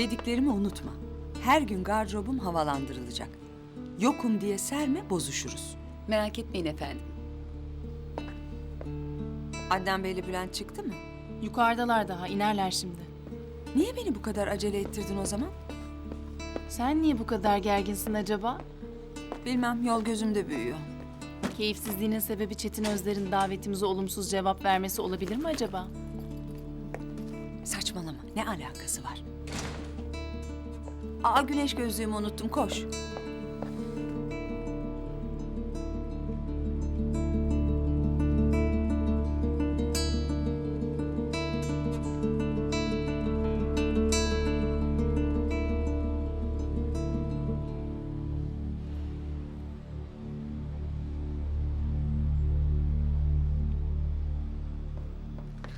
Dediklerimi unutma. Her gün gardırobum havalandırılacak. Yokum diye serme bozuşuruz. Merak etmeyin efendim. Adnan Bey'le Bülent çıktı mı? Yukarıdalar daha, inerler şimdi. Niye beni bu kadar acele ettirdin o zaman? Sen niye bu kadar gerginsin acaba? Bilmem yol gözümde büyüyor. Keyifsizliğinin sebebi Çetin Özler'in davetimize olumsuz cevap vermesi olabilir mi acaba? Saçmalama. Ne alakası var? Aa güneş gözlüğümü unuttum. Koş.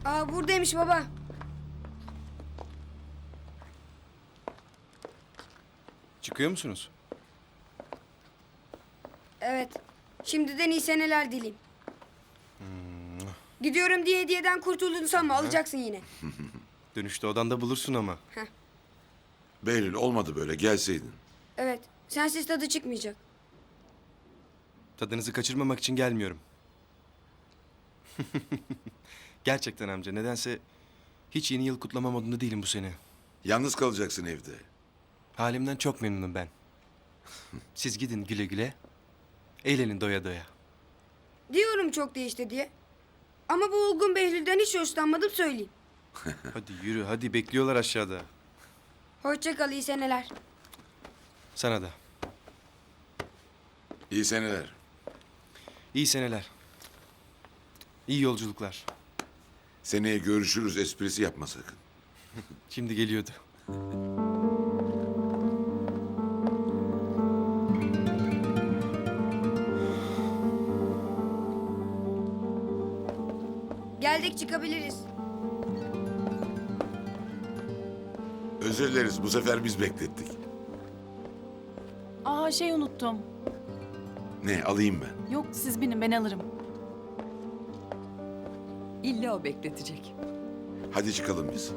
Aa buradaymış baba. Çıkıyor musunuz? Evet. Şimdiden iyi seneler dileyim. Gidiyorum diye hediyeden kurtuldun sanma alacaksın yine. Dönüşte odanda bulursun ama. Behlül olmadı böyle gelseydin. Evet. Sensiz tadı çıkmayacak. Tadınızı kaçırmamak için gelmiyorum. Gerçekten amca nedense hiç yeni yıl kutlama modunda değilim bu sene. Yalnız kalacaksın evde. Halimden çok memnunum ben. Siz gidin güle güle. Eğlenin doya doya. Diyorum çok değişti diye. Ama bu olgun Behlül'den hiç hoşlanmadım söyleyeyim. Hadi yürü hadi bekliyorlar aşağıda. Hoşça kal iyi seneler. Sana da. İyi seneler. İyi seneler. İyi yolculuklar. Seneye görüşürüz esprisi yapma sakın. Şimdi geliyordu. Geldik çıkabiliriz. Özür dileriz bu sefer biz beklettik. Aa şey unuttum. Ne alayım ben? Yok siz binin ben alırım. İlla o bekletecek. Hadi çıkalım biz.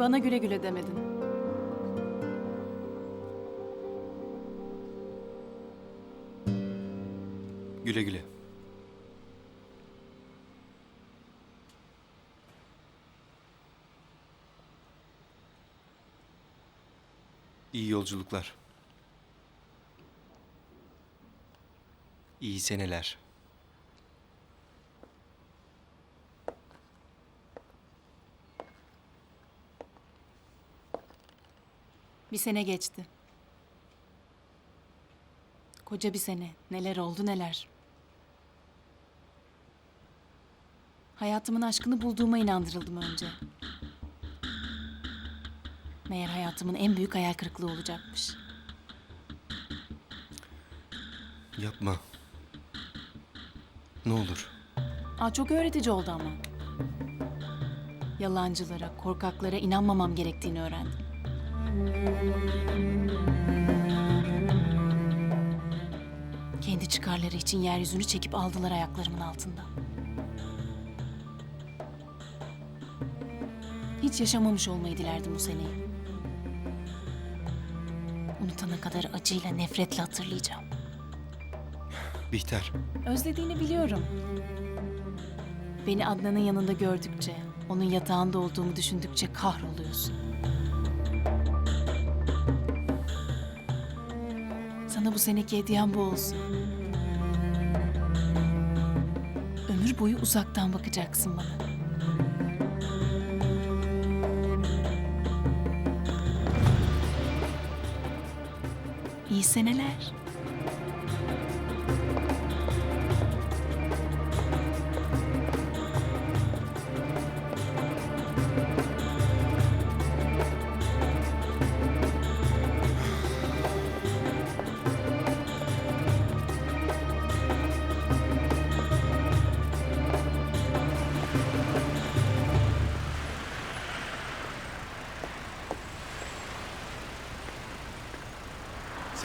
Bana güle güle demedin. Güle güle. İyi yolculuklar. İyi seneler. Bir sene geçti. Koca bir sene. Neler oldu neler. Hayatımın aşkını bulduğuma inandırıldım önce. Meğer hayatımın en büyük hayal kırıklığı olacakmış. Yapma. Ne olur. Aa, çok öğretici oldu ama. Yalancılara, korkaklara inanmamam gerektiğini öğrendim. Kendi çıkarları için yeryüzünü çekip aldılar ayaklarımın altında. Hiç yaşamamış olmayı dilerdim bu seneyi. Unutana kadar acıyla, nefretle hatırlayacağım. Bihter. Özlediğini biliyorum. Beni Adnan'ın yanında gördükçe, onun yatağında olduğumu düşündükçe kahroluyorsun. Sana bu seneki hediyem bu olsun. Ömür boyu uzaktan bakacaksın bana. İyi seneler.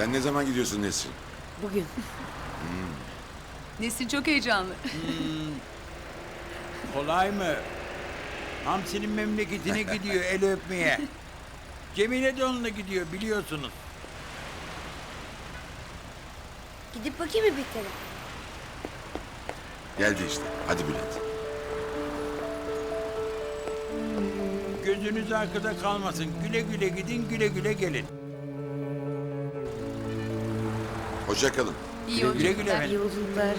Sen ne zaman gidiyorsun Nesrin? Bugün. Nesin çok heyecanlı. Kolay mı? Hamsi'nin memleketine gidiyor el öpmeye. Cemile de onunla gidiyor biliyorsunuz. Gidip bakayım mı bir kere? Geldi işte. Hadi Bülent. Gözünüz arkada kalmasın. Güle güle gidin, güle güle gelin. Hoşça kalın. İyi Güle güle yolculuklar. efendim. Yolculuklar.